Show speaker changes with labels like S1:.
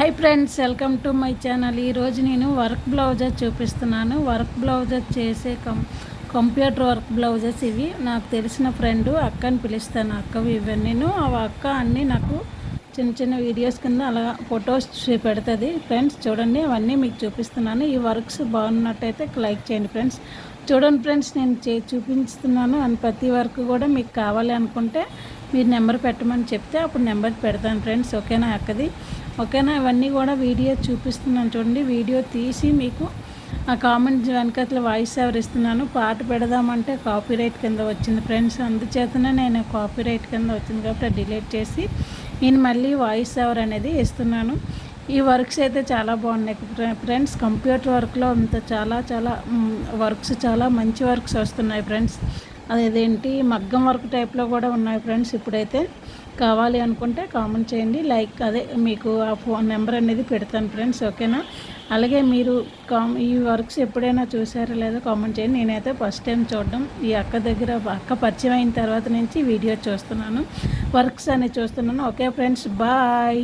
S1: Hi friends welcome to my channel ఈరోజు నేను work blouses చూపిస్తున్నాను. వర్క్ బ్లౌజెస్ చేసే కం కంప్యూటర్ వర్క్ బ్లౌజెస్ ఇవి. నాకు తెలిసిన ఫ్రెండ్ అక్కని పిలుస్తాను అక్కవి ఇవన్నీ ఆ అక్క అన్నీ నాకు చిన్న చిన్న వీడియోస్ కింద అలా ఫొటోస్ పెడుతుంది ఫ్రెండ్స్ చూడండి అవన్నీ మీకు చూపిస్తున్నాను. ఈ వర్క్స్ బాగున్నట్టయితే లైక్ చేయండి ఫ్రెండ్స్ చూడండి ఫ్రెండ్స్ నేను చే చూపిస్తున్నాను. అని ప్రతి వర్క్ కూడా మీకు కావాలి అనుకుంటే మీరు నెంబర్ పెట్టమని చెప్తే అప్పుడు నెంబర్ పెడతాను ఫ్రెండ్స్ ఓకేనా అక్కది? ఓకేనా? ఇవన్నీ కూడా వీడియో చూపిస్తున్నాను చూడండి. వీడియో తీసి మీకు ఆ కామెంట్ వెనకట్ల వాయిస్ ఎవరు ఇస్తున్నాను? పాట పెడదామంటే కాపీరైట్ కింద వచ్చింది ఫ్రెండ్స్. అందుచేతనే నేను కాపీరైట్ కింద వచ్చింది కాబట్టి డిలీట్ చేసి నేను మళ్ళీ వాయిస్ ఎవర్ అనేది ఇస్తున్నాను. ఈ వర్క్స్ అయితే చాలా బాగున్నాయి ఫ్రెండ్స్. కంప్యూటర్ వర్క్లో అంత చాలా చాలా వర్క్స్ చాలా మంచి వర్క్స్ వస్తున్నాయి ఫ్రెండ్స్. అదేంటి మగ్గం వర్క్ టైప్లో కూడా ఉన్నాయి ఫ్రెండ్స్. ఇప్పుడైతే కావాలి అనుకుంటే కామెంట్ చేయండి. లైక్ అదే మీకు ఆ ఫోన్ నెంబర్ అనేది పెడతాను ఫ్రెండ్స్. ఓకేనా? అలాగే మీరు కామ్ ఈ వర్క్స్ ఎప్పుడైనా చూసారో లేదో కామెంట్ చేయండి. నేనైతే ఫస్ట్ టైం చూడడం. ఈ అక్క దగ్గర అక్క పరిచయం అయిన తర్వాత నుంచి వీడియో చూస్తున్నాను. వర్క్స్ అనేది చూస్తున్నాను. Okay friends bye.